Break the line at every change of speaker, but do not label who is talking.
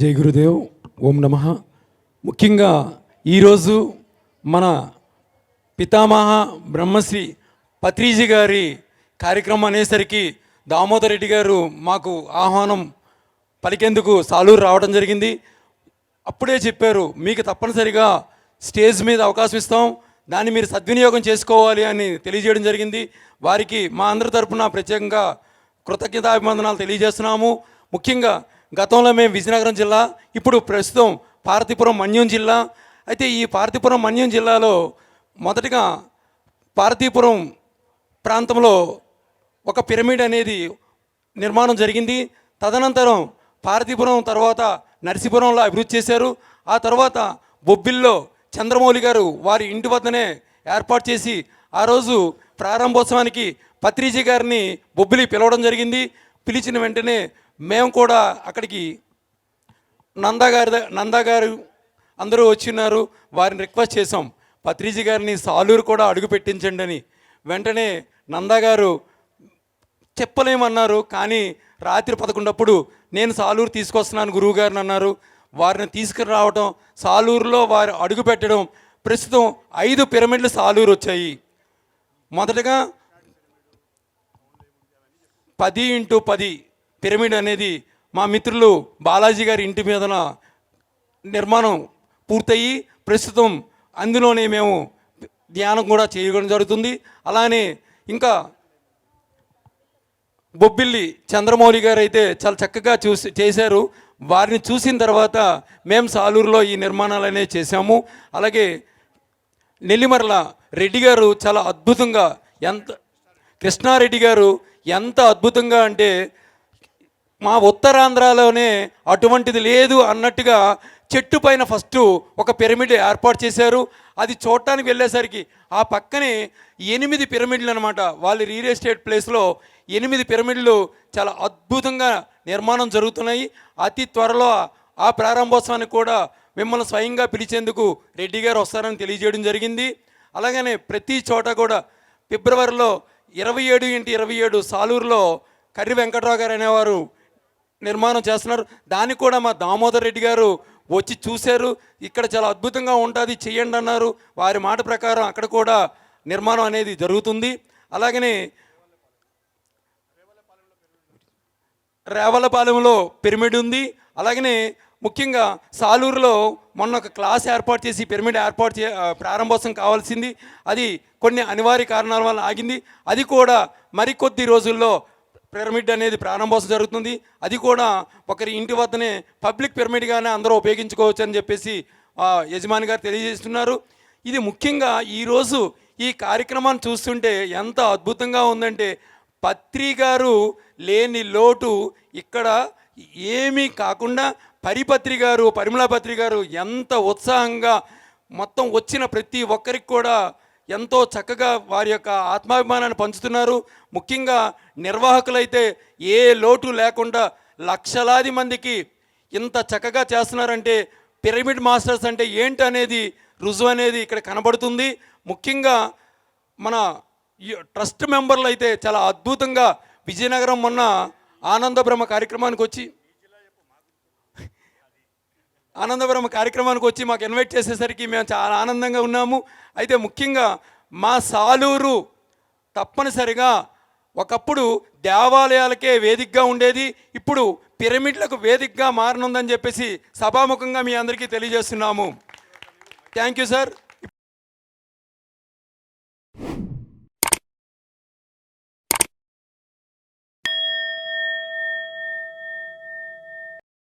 జై గురుదేవ్ ఓం నమ. ముఖ్యంగా ఈరోజు మన పితామహ బ్రహ్మశ్రీ పత్రిజీ గారి కార్యక్రమం అనేసరికి దామోదర్ రెడ్డి గారు మాకు ఆహ్వానం పలికేందుకు సాలూరు రావడం జరిగింది. అప్పుడే చెప్పారు మీకు తప్పనిసరిగా స్టేజ్ మీద అవకాశం ఇస్తాం. దాన్ని మీరు సద్వినియోగం చేసుకోవాలి అని తెలియజేయడం జరిగింది. వారికి మా అందరి తరపున ప్రత్యేకంగా కృతజ్ఞతాభివందనాలు తెలియజేస్తున్నాము. ముఖ్యంగా గతంలో మేము విజయనగరం జిల్లా ఇప్పుడు ప్రస్తుతం పార్తీపురం మన్యం జిల్లా. అయితే ఈ పార్తీపురం మన్యం జిల్లాలో మొదటగా పార్తీపురం ప్రాంతంలో ఒక పిరమిడ్ అనేది నిర్మాణం జరిగింది. తదనంతరం పార్తీపురం తర్వాత నరసీపురంలో అభివృద్ధి చేశారు. ఆ తర్వాత బొబ్బిల్లో చంద్రమౌళి గారు వారి ఇంటి వద్దనే ఏర్పాటు చేసి ఆ రోజు ప్రారంభోత్సవానికి పత్రిజీ గారిని బొబ్బిలి పిలవడం జరిగింది. పిలిచిన వెంటనే మేము కూడా అక్కడికి నందా గారి ద- నందా గారు అందరూ వచ్చిన్నారు వారిని రిక్వెస్ట్ చేసాం పత్రిజీ గారిని సాలూరు కూడా అడుగు పెట్టించండి అని. వెంటనే నందా గారు చెప్పలేమన్నారు. కానీ రాత్రి పదకొండప్పుడు నేను సాలూరు తీసుకొస్తున్నాను గురువు గారిని అన్నారు. వారిని తీసుకురావడం సాలూరులో వారు అడుగు పెట్టడం ప్రస్తుతం ఐదు పిరమిడ్లు సాలూరు వచ్చాయి. మొదటగా పది ఇంటూ పది పిరమిడ్ అనేది మా మిత్రులు బాలాజీ గారి ఇంటి మీదన నిర్మాణం పూర్తయి ప్రస్తుతం అందులోనే మేము ధ్యానం కూడా చేయడం జరుగుతుంది. అలానే ఇంకా బొబ్బిల్లి చంద్రమౌళి గారు అయితే చాలా చక్కగా చూసి చేశారు. వారిని చూసిన తర్వాత మేము సాలూరులో ఈ నిర్మాణాలు అనేవి చేశాము. అలాగే నెల్లిమర్ల రెడ్డి గారు చాలా అద్భుతంగా ఎంత కృష్ణారెడ్డి గారు ఎంత అద్భుతంగా అంటే మా ఉత్తరాంధ్రలోనే అటువంటిది లేదు అన్నట్టుగా చెట్టు పైన ఫస్ట్ ఒక పిరమిడ్ ఏర్పాటు చేశారు. అది చూడటానికి వెళ్ళేసరికి ఆ పక్కనే ఎనిమిది పిరమిడ్లు అనమాట వాళ్ళ రియల్ ఎస్టేట్ ప్లేస్లో ఎనిమిది పిరమిడ్లు చాలా అద్భుతంగా నిర్మాణం జరుగుతున్నాయి. అతి త్వరలో ఆ ప్రారంభోత్సవానికి కూడా మిమ్మల్ని స్వయంగా పిలిచేందుకు రెడ్డి గారు వస్తారని తెలియజేయడం జరిగింది. అలాగనే ప్రతి చోట కూడా ఫిబ్రవరిలో ఇరవై ఏడు ఇంటి ఇరవై ఏడు సాలూరులో కర్రి వెంకట్రావు గారు అనేవారు నిర్మాణం చేస్తున్నారు. దానికి కూడా మా దామోదర్ రెడ్డి గారు వచ్చి చూశారు. ఇక్కడ చాలా అద్భుతంగా ఉంటుంది. చేయండి అన్నారు. వారి మాట ప్రకారం అక్కడ కూడా నిర్మాణం అనేది జరుగుతుంది. అలాగనే రేవలపాలెంలో పిరమిడ్ ఉంది. అలాగనే ముఖ్యంగా సాలూరులో మొన్న ఒక క్లాస్ ఏర్పాటు చేసి పిరమిడ్ ఏర్పాటు చే ప్రారంభోత్సవం కావాల్సింది. అది కొన్ని అనివార్య కారణాల వల్ల ఆగింది. అది కూడా మరికొద్ది రోజుల్లో పిరమిడ్ అనేది ప్రారంభోత్సవం జరుగుతుంది. అది కూడా ఒకరి ఇంటి వద్దనే పబ్లిక్ పిరమిడ్గానే అందరూ ఉపయోగించుకోవచ్చు అని చెప్పేసి ఆ, యజమాని గారు తెలియజేస్తున్నారు. ఇది ముఖ్యంగా ఈరోజు ఈ కార్యక్రమాన్ని చూస్తుంటే ఎంత అద్భుతంగా ఉందంటే పత్రి గారు లేని లోటు ఇక్కడ ఏమీ కాకుండా పరిపత్రి గారు పరిమళ పత్రి గారు ఎంత ఉత్సాహంగా మొత్తం వచ్చిన ప్రతి ఒక్కరికి కూడా ఎంతో చక్కగా వారి యొక్క ఆత్మాభిమానాన్ని పంచుతున్నారు. ముఖ్యంగా నిర్వాహకులైతే ఏ లోటు లేకుండా లక్షలాది మందికి ఇంత చక్కగా చేస్తున్నారంటే పిరమిడ్ మాస్టర్స్ అంటే ఏంటి అనేది రుజువు అనేది ఇక్కడ కనబడుతుంది. ముఖ్యంగా మన ఈ ట్రస్ట్ మెంబర్లు అయితే చాలా అద్భుతంగా విజయనగరం మొన్న ఆనందబ్రహ్మ కార్యక్రమానికి వచ్చి ఆనందపురం కార్యక్రమానికి వచ్చి మాకు ఇన్వైట్ చేసేసరికి మేము చాలా ఆనందంగా ఉన్నాము. అయితే ముఖ్యంగా మా సాలూరు తప్పనిసరిగా ఒకప్పుడు దేవాలయాలకే వేదికగా ఉండేది. ఇప్పుడు పిరమిడ్లకు వేదికగా మారనుందని చెప్పేసి సభాముఖంగా మీ అందరికీ తెలియజేస్తున్నాము. Thank you sir